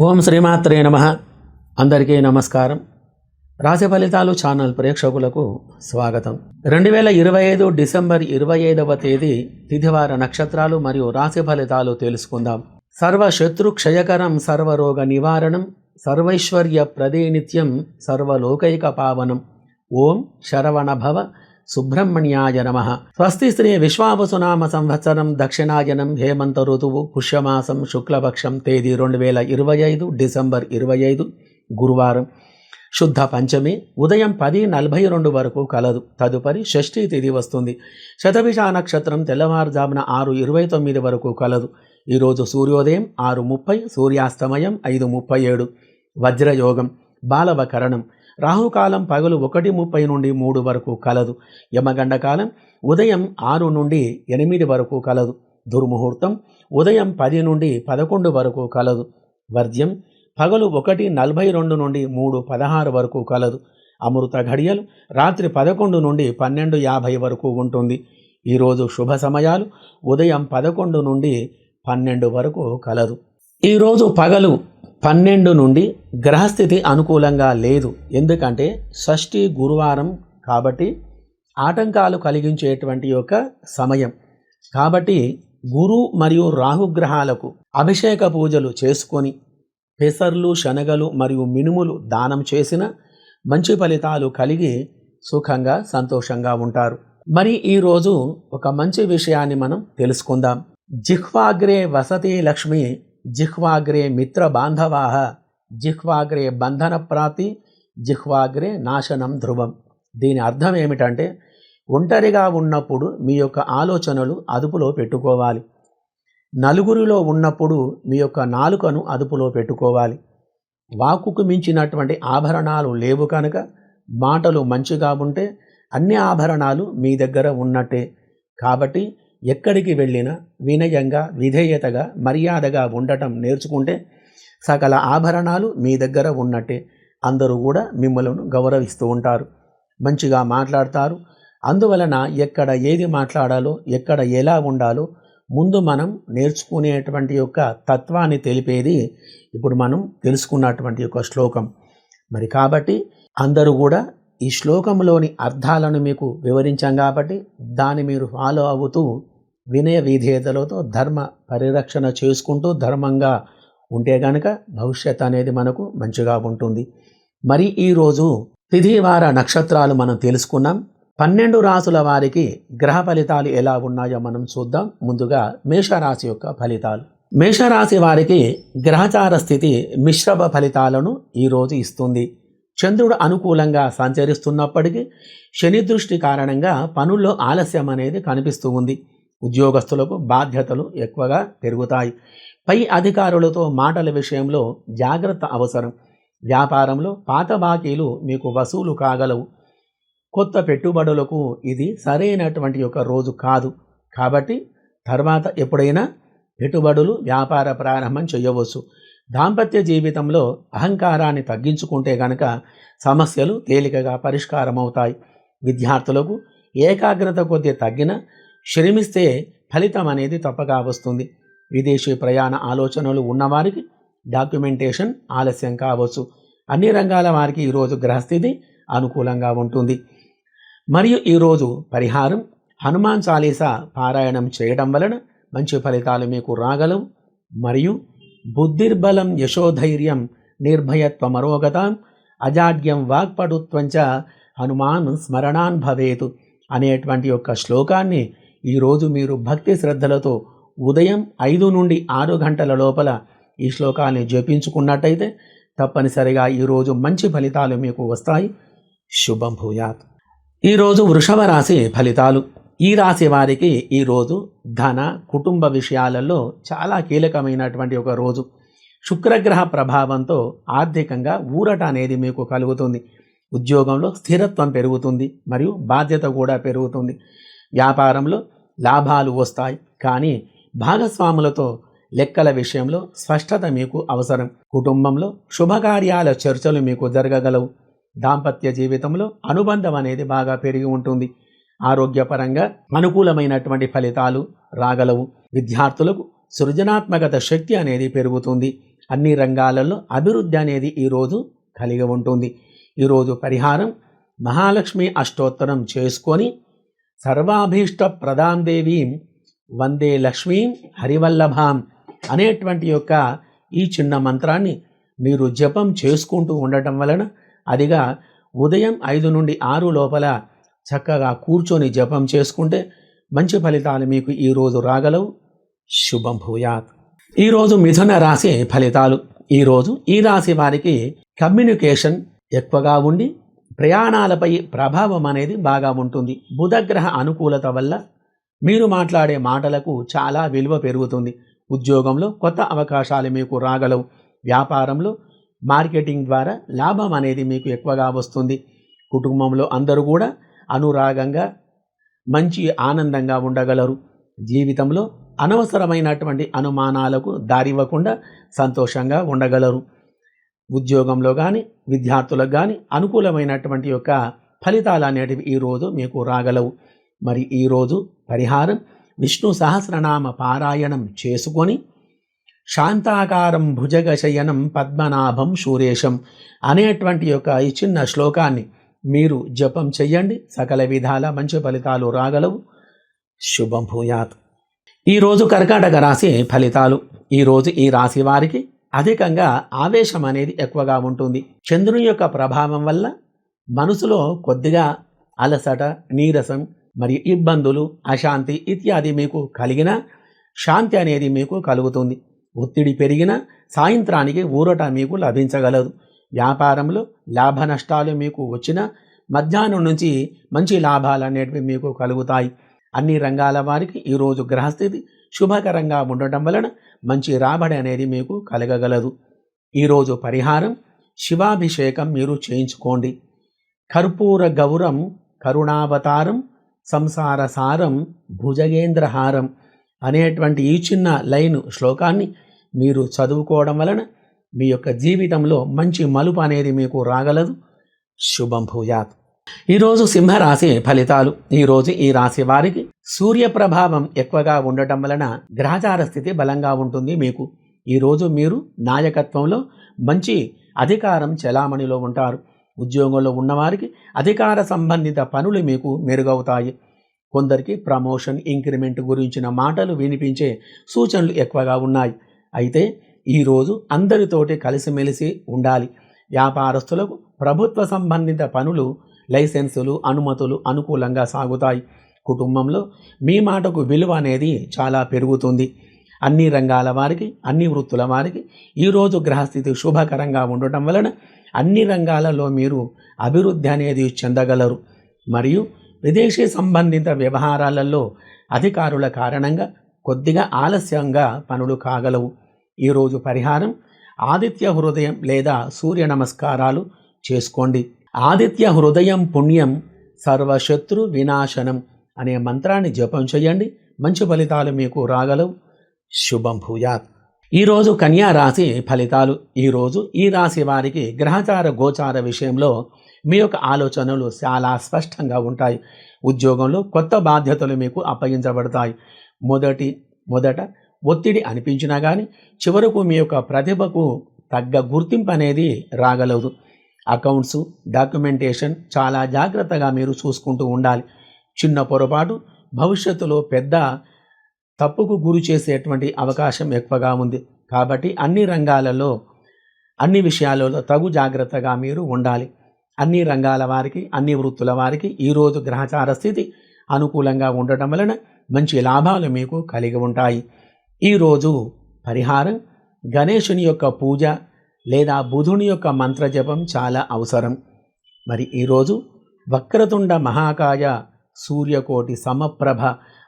ఓం శ్రీమాత్రే నమ. అందరికీ నమస్కారం. రాశి ఫలితాలు ఛానల్ ప్రేక్షకులకు స్వాగతం. రెండు వేల ఇరవై ఐదు డిసెంబర్ ఇరవై ఐదవ తేదీ తిథివార నక్షత్రాలు మరియు రాశి ఫలితాలు తెలుసుకుందాం. సర్వ శత్రు క్షయకరం సర్వరోగ నివారణం సర్వైశ్వర్య ప్రదేనిత్యం సర్వలోకైక పావనం. ఓం శరవణ భవ సుబ్రహ్మణ్యాయ నమ. స్వస్తి శ్రీ విశ్వావసునామ సంవత్సరం దక్షిణాయనం హేమంత ఋతువు పుష్యమాసం శుక్లపక్షం తేదీ రెండు వేల ఇరవై ఐదు డిసెంబర్ ఇరవై ఐదు గురువారం. శుద్ధ పంచమి ఉదయం పది నలభై రెండు వరకు కలదు. తదుపరి షష్ఠీ తిథి వస్తుంది. శతభిష నక్షత్రం తెల్లవారుజామున ఆరు ఇరవై తొమ్మిది వరకు కలదు. ఈరోజు సూర్యోదయం ఆరు ముప్పై సూర్యాస్తమయం ఐదు ముప్పై ఏడు. వజ్రయోగం బాలవకరణం రాహుకాలం పగలు ఒకటి ముప్పై నుండి మూడు వరకు కలదు. యమగండ కాలం ఉదయం ఆరు నుండి ఎనిమిది వరకు కలదు. దుర్ముహూర్తం ఉదయం పది నుండి పదకొండు వరకు కలదు. వర్జ్యం పగలు ఒకటి నలభై రెండు నుండి మూడు పదహారు వరకు కలదు. అమృత ఘడియలు రాత్రి పదకొండు నుండి పన్నెండు యాభై వరకు ఉంటుంది. ఈరోజు శుభ సమయాలు ఉదయం పదకొండు నుండి పన్నెండు వరకు కలదు. ఈరోజు పగలు పన్నెండు నుండి గ్రహస్థితి అనుకూలంగా లేదు. ఎందుకంటే షష్ఠి గురువారం కాబట్టి ఆటంకాలు కలిగించేటువంటి యొక్క సమయం. కాబట్టి గురు మరియు రాహుగ్రహాలకు అభిషేక పూజలు చేసుకొని పెసర్లు శనగలు మరియు మినుములు దానం చేసిన మంచి ఫలితాలు కలిగి సుఖంగా సంతోషంగా ఉంటారు. మరి ఈరోజు ఒక మంచి విషయాన్ని మనం తెలుసుకుందాం. జిహ్వాగ్రే వసతి లక్ష్మి జిహ్వాగ్రే మిత్ర బాంధవా జిహ్వాగ్రే బంధన ప్రాతి జిహ్వాగ్రే నాశనం ధ్రువం దీని అర్థం ఏమిటంటే ఒంటరిగా ఉన్నప్పుడు మీ యొక్క ఆలోచనలు అదుపులో పెట్టుకోవాలి. నలుగురిలో ఉన్నప్పుడు మీ యొక్క నాలుకను అదుపులో పెట్టుకోవాలి. వాకుకు మించినటువంటి ఆభరణాలు లేవు కనుక మాటలు మంచిగా ఉంటే అన్ని ఆభరణాలు మీ దగ్గర ఉన్నట్టే. కాబట్టి ఎక్కడికి వెళ్ళినా వినయంగా విధేయతగా మర్యాదగా ఉండటం నేర్చుకుంటే సకల ఆభరణాలు మీ దగ్గర ఉన్నట్టే. అందరూ కూడా మిమ్మల్ని గౌరవిస్తూ ఉంటారు. మంచిగా మాట్లాడతారు. అందువలన ఎక్కడ ఏది మాట్లాడాలో ఎక్కడ ఎలా ఉండాలో ముందు మనం నేర్చుకునేటువంటి యొక్క తత్వాన్ని తెలిపేది ఇప్పుడు మనం తెలుసుకున్నటువంటి యొక్క శ్లోకం. మరి కాబట్టి అందరూ కూడా ఈ శ్లోకంలోని అర్థాలను మీకు వివరించాం కాబట్టి దాన్ని మీరు ఫాలో అవుతూ వినయ విధేయతలతో ధర్మ పరిరక్షణ చేసుకుంటూ ధర్మంగా ఉంటే గనక భవిష్యత్ అనేది మనకు మంచిగా ఉంటుంది. మరి ఈరోజు తిథివార నక్షత్రాలు మనం తెలుసుకున్నాం. పన్నెండు రాసుల వారికి గ్రహ ఫలితాలు ఎలా ఉన్నాయో మనం చూద్దాం. ముందుగా మేషరాశి యొక్క ఫలితాలు. మేషరాశి వారికి గ్రహచార స్థితి మిశ్రమ ఫలితాలను ఈరోజు ఇస్తుంది. చంద్రుడు అనుకూలంగా సంచరిస్తున్నప్పటికీ శని దృష్టి కారణంగా పనుల్లో ఆలస్యం అనేది కనిపిస్తూ ఉంది. ఉద్యోగస్తులకు బాధ్యతలు ఎక్కువగా పెరుగుతాయి. పై అధికారులతో మాటల విషయంలో జాగ్రత్త అవసరం. వ్యాపారంలో పాత బాకీలు మీకు వసూలు కాగలవు. కొత్త పెట్టుబడులకు ఇది సరైనటువంటి ఒక రోజు కాదు. కాబట్టి తర్వాత ఎప్పుడైనా పెట్టుబడులు వ్యాపార ప్రారంభం చేయవచ్చు. దాంపత్య జీవితంలో అహంకారాన్ని తగ్గించుకుంటే గనక సమస్యలు తేలికగా పరిష్కారం అవుతాయి విద్యార్థులకు ఏకాగ్రత కొద్ది తగ్గిన శ్రమిస్తే ఫలితం అనేది తప్పగా వస్తుంది. విదేశీ ప్రయాణ ఆలోచనలు ఉన్నవారికి డాక్యుమెంటేషన్ ఆలస్యం కావచ్చు. అన్ని రంగాల వారికి ఈరోజు గ్రహస్థితి అనుకూలంగా ఉంటుంది. మరియు ఈరోజు పరిహారం హనుమాన్ చాలీసా పారాయణం చేయడం వలన మంచి ఫలితాలు మీకు రాగలవు. మరియు బుద్ధిర్బలం యశోధైర్యం నిర్భయత్వమరోగతాం అజాడ్యం వాక్పటుత్వంచ హనుమాన్ స్మరణాన్ భవేతు అనేటువంటి యొక్క శ్లోకాన్ని ఈరోజు మీరు భక్తి శ్రద్ధలతో ఉదయం ఐదు నుండి ఆరు గంటల లోపల ఈ శ్లోకాన్ని జపించుకున్నట్టయితే తప్పనిసరిగా ఈరోజు మంచి ఫలితాలు మీకు వస్తాయి. శుభం భూయాత్. ఈరోజు వృషభ రాశి ఫలితాలు. ఈ రాశి వారికి ఈరోజు ధన కుటుంబ విషయాలలో చాలా కీలకమైనటువంటి ఒక రోజు. శుక్రగ్రహ ప్రభావంతో ఆర్థికంగా ఊరట అనేది మీకు కలుగుతుంది. ఉద్యోగంలో స్థిరత్వం పెరుగుతుంది మరియు బాధ్యత కూడా పెరుగుతుంది. వ్యాపారంలో లాభాలు వస్తాయి. కానీ భాగస్వాములతో లెక్కల విషయంలో స్పష్టత మీకు అవసరం. కుటుంబంలో శుభకార్యాల చర్చలు మీకు జరగగలవు. దాంపత్య జీవితంలో అనుబంధం అనేది బాగా పెరిగి ఉంటుంది. ఆరోగ్యపరంగా అనుకూలమైనటువంటి ఫలితాలు రాగలవు. విద్యార్థులకు సృజనాత్మకత శక్తి అనేది పెరుగుతుంది. అన్ని రంగాలలో అభివృద్ధి అనేది ఈరోజు కలిగి ఉంటుంది. ఈరోజు పరిహారం మహాలక్ష్మి అష్టోత్తరం చేసుకొని సర్వాభీష్ట ప్రదాందేవీం వందే లక్ష్మీం హరివల్లభాం అనేటువంటి యొక్క ఈ చిన్న మంత్రాన్ని మీరు జపం చేసుకుంటూ ఉండటం వలన అదిగా ఉదయం ఐదు నుండి ఆరు లోపల చక్కగా కూర్చొని జపం చేసుకుంటే మంచి ఫలితాలు మీకు ఈరోజు రాగలవు. శుభం భూయాత్. ఈరోజు మిథున రాశి ఫలితాలు. ఈరోజు ఈ రాశి వారికి కమ్యూనికేషన్ ఎక్కువగా ఉండి ప్రయాణాలపై ప్రభావం అనేది బాగా ఉంటుంది. బుధగ్రహ అనుకూలత వల్ల మీరు మాట్లాడే మాటలకు చాలా విలువ పెరుగుతుంది. ఉద్యోగంలో కొత్త అవకాశాలు మీకు రాగలవు. వ్యాపారంలో మార్కెటింగ్ ద్వారా లాభం అనేది మీకు ఎక్కువగా వస్తుంది. కుటుంబంలో అందరూ కూడా అనురాగంగా మంచి ఆనందంగా ఉండగలరు. జీవితంలో అనవసరమైనటువంటి అనుమానాలకు దారివ్వకుండా సంతోషంగా ఉండగలరు. ఉద్యోగంలో కానీ విద్యార్థులకు కానీ అనుకూలమైనటువంటి యొక్క ఫలితాలు అనేటివి ఈరోజు మీకు రాగలవు. మరి ఈరోజు పరిహారం విష్ణు సహస్రనామ పారాయణం చేసుకొని శాంతాకారం భుజగశయనం పద్మనాభం శూరేశం అనేటువంటి యొక్క ఈ చిన్న శ్లోకాన్ని మీరు జపం చెయ్యండి. సకల విధాల మంచి ఫలితాలు రాగలవు. శుభం భూయాత్. ఈరోజు కర్కాటక రాశి ఫలితాలు. ఈరోజు ఈ రాశి వారికి అధికంగా ఆవేశం అనేది ఎక్కువగా ఉంటుంది. చంద్రుని యొక్క ప్రభావం వల్ల మనసులో కొద్దిగా అలసట నీరసం మరియు ఇబ్బందులు అశాంతి ఇత్యాది మీకు కలిగిన శాంతి అనేది మీకు కలుగుతుంది. ఒత్తిడి పెరిగిన సాయంత్రానికి ఊరట మీకు లభించగలదు. వ్యాపారంలో లాభ నష్టాలు మీకు వచ్చిన మధ్యాహ్నం నుంచి మంచి లాభాలు అనేటివి మీకు కలుగుతాయి. అన్ని రంగాల వారికి ఈరోజు గ్రహస్థితి శుభకరంగా ఉండటం వలన మంచి రాబడి అనేది మీకు కలగగలదు. ఈరోజు పరిహారం శివాభిషేకం మీరు చేయించుకోండి. కర్పూర గౌరం కరుణావతారం సంసార సారం భుజగేంద్రహారం అనేటువంటి ఈ చిన్న లైన్ శ్లోకాన్ని మీరు చదువుకోవడం వలన మీ యొక్క జీవితంలో మంచి మలుపు అనేది మీకు రాగలదు. శుభం భూయాత్. ఈరోజు సింహరాశి ఫలితాలు. ఈరోజు ఈ రాశి వారికి సూర్య ప్రభావం ఎక్కువగా ఉండటం వలన గ్రహచార స్థితి బలంగా ఉంటుంది మీకు. ఈరోజు మీరు నాయకత్వంలో మంచి అధికారం చెలామణిలో ఉంటారు. ఉద్యోగంలో ఉన్నవారికి అధికార సంబంధిత పనులు మీకు మెరుగవుతాయి. కొందరికి ప్రమోషన్ ఇంక్రిమెంట్ గురించిన మాటలు వినిపించే సూచనలు ఎక్కువగా ఉన్నాయి. అయితే ఈరోజు అందరితోటి కలిసిమెలిసి ఉండాలి. వ్యాపారస్తులకు ప్రభుత్వ సంబంధిత పనులు లైసెన్సులు అనుమతులు అనుకూలంగా సాగుతాయి. కుటుంబంలో మీ మాటకు విలువ అనేది చాలా పెరుగుతుంది. అన్ని రంగాల వారికి అన్ని వృత్తుల వారికి ఈరోజు గ్రహస్థితి శుభకరంగా ఉండటం వలన అన్ని రంగాలలో మీరు అభివృద్ధి అనేది చెందగలరు. మరియు విదేశీ సంబంధిత వ్యవహారాలలో అధికారుల కారణంగా కొద్దిగా ఆలస్యంగా పనులు కాగలవు. ఈరోజు పరిహారం ఆదిత్య హృదయం లేదా సూర్య నమస్కారాలు చేసుకోండి. ఆదిత్య హృదయం పుణ్యం సర్వశత్రు వినాశనం అనే మంత్రాన్ని జపం చేయండి. మంచి ఫలితాలు మీకు రాగలవు. శుభం భూయాత్. ఈరోజు కన్యా రాశి ఫలితాలు. ఈరోజు ఈ రాశి వారికి గ్రహచార గోచార విషయంలో మీ యొక్క ఆలోచనలు చాలా స్పష్టంగా ఉంటాయి. ఉద్యోగంలో కొత్త బాధ్యతలు మీకు అప్పగించబడతాయి. మొదటి మొదట ఒత్తిడి అనిపించినా కానీ చివరకు మీ యొక్క ప్రతిభకు తగ్గ గుర్తింపు అనేది రాగలదు. అకౌంట్స్ డాక్యుమెంటేషన్ చాలా జాగ్రత్తగా మీరు చూసుకుంటూ ఉండాలి. చిన్న పొరపాటు భవిష్యత్తులో పెద్ద తప్పుకు గురి చేసేటువంటి అవకాశం ఎక్కువగా ఉంది. కాబట్టి అన్ని రంగాలలో అన్ని విషయాలలో తగు జాగ్రత్తగా మీరు ఉండాలి. అన్ని రంగాల వారికి అన్ని వృత్తుల వారికి ఈరోజు గ్రహచార స్థితి అనుకూలంగా ఉండటం వలన మంచి లాభాలు మీకు కలిగి ఉంటాయి. ఈరోజు పరిహారం గణేషుని యొక్క పూజ లేదా బుధుని యొక్క మంత్రజపం చాలా అవసరం. మరి ఈరోజు వక్రతుండ మహాకాయ సూర్యకోటి సమప్రభ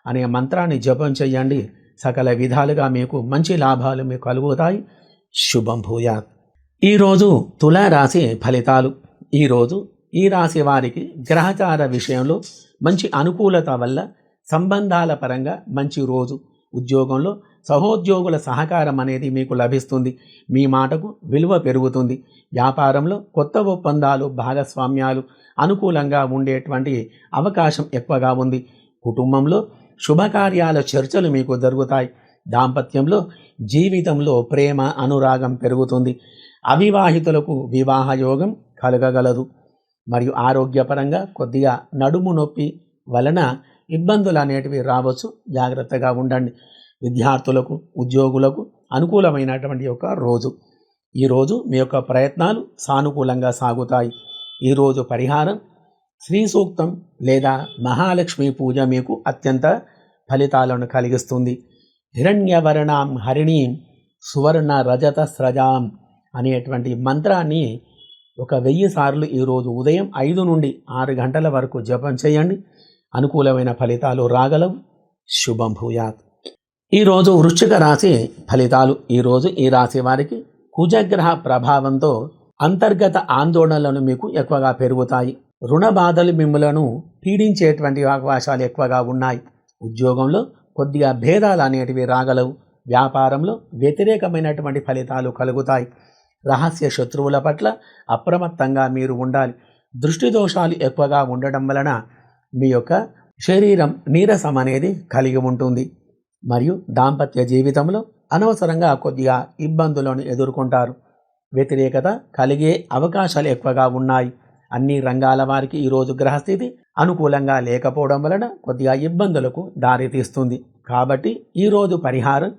అనే మంత్రాన్ని జపం చేయండి సకల విధాలుగా మీకు మంచి లాభాలు మీకు కలుగుతాయి. శుభం భూయాత్. ఈరోజు తులారాశి ఫలితాలు. ఈరోజు ఈ రాశి వారికి గ్రహచార విషయంలో మంచి అనుకూలత వల్ల సంబంధాల పరంగా మంచి రోజు ఉద్యోగంలో సహోద్యోగుల సహకారం అనేది మీకు లభిస్తుంది. మీ మాటకు విలువ పెరుగుతుంది. వ్యాపారంలో కొత్త ఒప్పందాలు భాగస్వామ్యాలు అనుకూలంగా ఉండేటువంటి అవకాశం ఎక్కువగా ఉంది. కుటుంబంలో శుభకార్యాల చర్చలు మీకు జరుగుతాయి. దాంపత్యంలో జీవితంలో ప్రేమ అనురాగం పెరుగుతుంది. అవివాహితులకు వివాహ యోగం కలగగలదు. మరియు ఆరోగ్యపరంగా కొద్దిగా నడుము నొప్పి వలన ఇబ్బందులు అనేటివి రావచ్చు. జాగ్రత్తగా ఉండండి. విద్యార్థులకు ఉద్యోగులకు అనుకూలమైనటువంటి ఒక రోజు. ఈరోజు మీ యొక్క ప్రయత్నాలు సానుకూలంగా సాగుతాయి. ఈరోజు పరిహారం శ్రీ సూక్తం లేదా మహాలక్ష్మి పూజ మీకు అత్యంత ఫలితాలను కలిగిస్తుంది. హిరణ్యవర్ణాం హరిణీం సువర్ణ రజత స్రజాం అనేటువంటి మంత్రాన్ని ఒక వెయ్యి సార్లు ఈరోజు ఉదయం ఐదు నుండి ఆరు గంటల వరకు జపం చేయండి. అనుకూలమైన ఫలితాలు రాగలవు. శుభం భూయాత్. ఈరోజు వృశ్చిక రాశి ఫలితాలు. ఈరోజు ఈ రాశి వారికి కుజగ్రహ ప్రభావంతో అంతర్గత ఆందోళనలు మీకు ఎక్కువగా పెరుగుతాయి. రుణ బాధలు మిమ్మలను పీడించేటువంటి అవకాశాలు ఎక్కువగా ఉన్నాయి. ఉద్యోగంలో కొద్దిగా భేదాలు అనేటివి రాగలవు. వ్యాపారంలో వ్యతిరేకమైనటువంటి ఫలితాలు కలుగుతాయి. రహస్య శత్రువుల పట్ల అప్రమత్తంగా మీరు ఉండాలి. దృష్టి దోషాలు ఎక్కువగా ఉండడం వలన మీ యొక్క శరీరం నీరసం అనేది కలిగి ఉంటుంది. మరియు దాంపత్య జీవితంలో అనవసరంగా కొద్దిగా ఇబ్బందులను ఎదుర్కొంటారు. వ్యతిరేకత కలిగే అవకాశాలు ఎక్కువగా ఉన్నాయి. అన్ని రంగాల వారికి ఈరోజు గ్రహస్థితి అనుకూలంగా లేకపోవడం వలన కొద్దిగా ఇబ్బందులకు దారితీస్తుంది. కాబట్టి ఈరోజు పరిహారం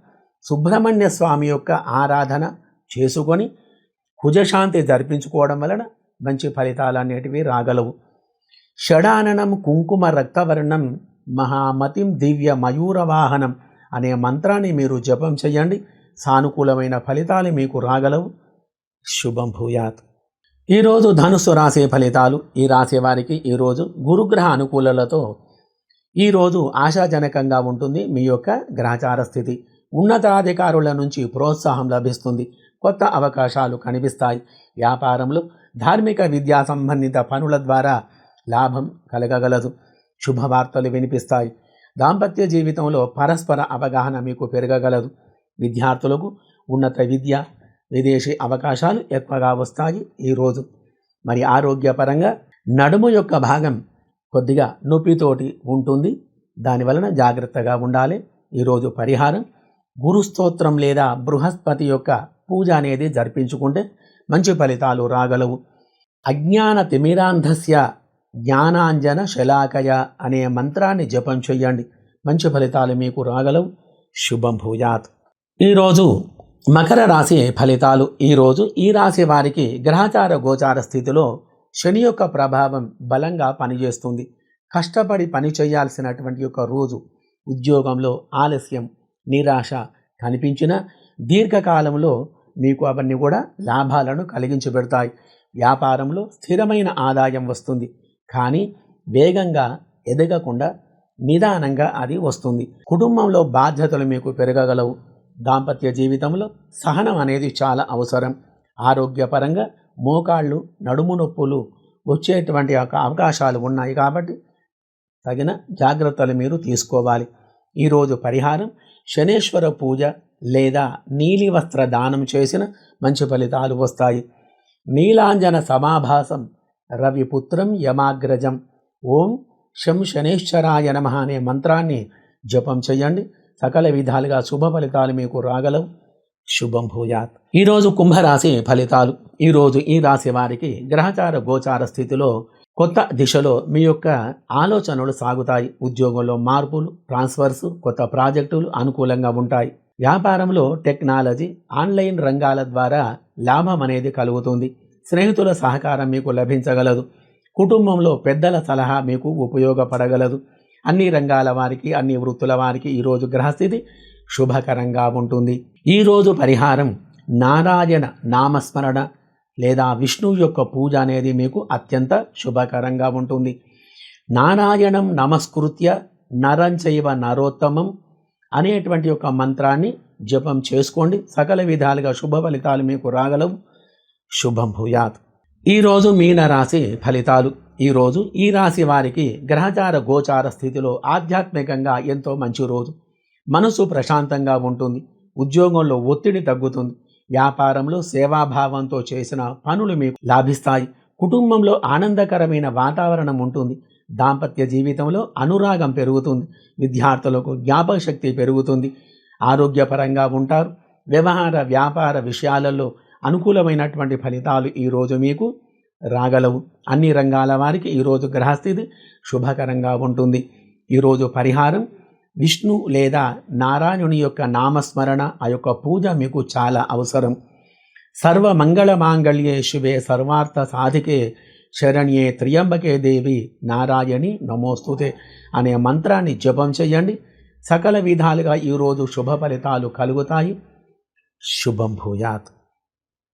సుబ్రహ్మణ్య స్వామి యొక్క ఆరాధన చేసుకొని కుజశాంతి జరిపించుకోవడం వలన మంచి ఫలితాలు అనేటివి రాగలవు. షడాననం కుంకుమ రక్తవర్ణం మహామతిం దివ్య మయూరవాహనం అనే మంత్రాన్ని మీరు జపం చేయండి సానుకూలమైన ఫలితాలు మీకు రాగలవు. శుభం భూయాత్. ఈరోజు ధనుస్సు రాసే ఫలితాలు ఈ రాసే వారికి ఈరోజు గురుగ్రహ అనుకూలలతో ఈరోజు ఆశాజనకంగా ఉంటుంది. మీ యొక్క గ్రహచార స్థితి ఉన్నతాధికారుల నుంచి ప్రోత్సాహం లభిస్తుంది. కొత్త అవకాశాలు కనిపిస్తాయి. వ్యాపారంలో ధార్మిక విద్యా సంబంధిత పనుల ద్వారా లాభం కలగగలదు. శుభవార్తలు వినిపిస్తాయి. దాంపత్య జీవితంలో పరస్పర అవగాహన మీకు పెరగగలదు. విద్యార్థులకు ఉన్నత విద్య విదేశీ అవకాశాలు ఎక్కువగా వస్తాయి ఈరోజు మరి ఆరోగ్యపరంగా నడుము యొక్క భాగం కొద్దిగా నొప్పితోటి ఉంటుంది. దానివలన జాగ్రత్తగా ఉండాలి. ఈరోజు పరిహారం గురుస్తోత్రం లేదా బృహస్పతి యొక్క పూజ అనేది జరిపించుకుంటే మంచి ఫలితాలు రాగలవు. అజ్ఞాన తిమిరాంధస్య జ్ఞానాంజన శలాకయ అనే మంత్రాన్ని జపం చెయ్యండి. మంచి ఫలితాలు మీకు రాగలవు. శుభం భూయాత్. ఈరోజు మకర రాశి ఫలితాలు. ఈరోజు ఈ రాశి వారికి గ్రహచార గోచార స్థితిలో శని యొక్క ప్రభావం బలంగా పనిచేస్తుంది. కష్టపడి పని చేయాల్సినటువంటి యొక్క రోజు. ఉద్యోగంలో ఆలస్యం నిరాశ కనిపించిన దీర్ఘకాలంలో మీకు అవన్నీ కూడా లాభాలను కలిగించి పెడతాయి వ్యాపారంలో స్థిరమైన ఆదాయం వస్తుంది. కానీ వేగంగా ఎదగకుండా నిదానంగా అది వస్తుంది. కుటుంబంలో బాధ్యతలు మీకు పెరగగలవు. దాంపత్య జీవితంలో సహనం అనేది చాలా అవసరం. ఆరోగ్యపరంగా మోకాళ్ళు నడుము నొప్పులు వచ్చేటువంటి ఒక అవకాశాలు ఉన్నాయి కాబట్టి తగిన జాగ్రత్తలు మీరు తీసుకోవాలి. ఈరోజు పరిహారం శనేశ్వర పూజ లేదా నీలి వస్త్ర దానం చేసిన మంచి ఫలితాలు వస్తాయి. నీలాంజన సమాభాసం రవిపుత్రం యమాగ్రజం. ఓం శం శనేశ్వరాయ నమ అనే మంత్రాన్ని జపం చేయండి సకల విధాలుగా శుభ ఫలితాలు మీకు రాగలవు. శుభం భూయాత్. ఈరోజు కుంభరాశి ఫలితాలు. ఈరోజు ఈ రాశి వారికి గ్రహచార గోచార స్థితిలో కొత్త దిశలో మీ యొక్క ఆలోచనలు సాగుతాయి. ఉద్యోగంలో మార్పులు ట్రాన్స్ఫర్స్ కొత్త ప్రాజెక్టులు అనుకూలంగా ఉంటాయి. వ్యాపారంలో టెక్నాలజీ ఆన్లైన్ రంగాల ద్వారా లాభం అనేది కలుగుతుంది. స్నేహితుల సహకారం మీకు లభించగలదు. కుటుంబంలో పెద్దల సలహా మీకు ఉపయోగపడగలదు. అన్ని రంగాల వారికి అన్ని వృత్తుల వారికి ఈరోజు గ్రహస్థితి శుభకరంగా ఉంటుంది. ఈరోజు పరిహారం నారాయణ నామస్మరణ లేదా విష్ణువు యొక్క పూజ అనేది మీకు అత్యంత శుభకరంగా ఉంటుంది. నారాయణం నమస్కృత్య నరంచైవ నరోత్తమం అనేటువంటి యొక్క మంత్రాన్ని జపం చేసుకోండి. సకల విధాలుగా శుభ ఫలితాలు మీకు రాగలవు. శుభం భూయాత్. ఈరోజు మీన రాశి ఫలితాలు. ఈరోజు ఈ రాశి వారికి గ్రహచార గోచార స్థితిలో ఆధ్యాత్మికంగా ఎంతో మంచి రోజు. మనసు ప్రశాంతంగా ఉంటుంది. ఉద్యోగంలో ఒత్తిడి తగ్గుతుంది. వ్యాపారంలో సేవాభావంతో చేసిన పనులు మీకు లాభిస్తాయి. కుటుంబంలో ఆనందకరమైన వాతావరణం ఉంటుంది. దాంపత్య జీవితంలో అనురాగం పెరుగుతుంది. విద్యార్థులకు జ్ఞాపక శక్తి పెరుగుతుంది. ఆరోగ్యపరంగా ఉంటారు. వ్యవహార వ్యాపార విషయాలలో అనుకూలమైనటువంటి ఫలితాలు ఈరోజు మీకు రాగలవు. అన్ని రంగాల వారికి ఈరోజు గ్రహస్థితి శుభకరంగా ఉంటుంది. ఈరోజు పరిహారం విష్ణు లేదా నారాయణుని యొక్క నామస్మరణ ఆ యొక్క పూజ మీకు చాలా అవసరం. సర్వ మంగళ మాంగళ్యే శివే సర్వార్థ సాధికే శరణ్యే త్రియంబకే దేవి నారాయణి నమోస్తుతే అనే మంత్రాన్ని జపం చేయండి. సకల విధాలుగా ఈరోజు శుభ ఫలితాలు కలుగుతాయి. శుభం భూయాత్.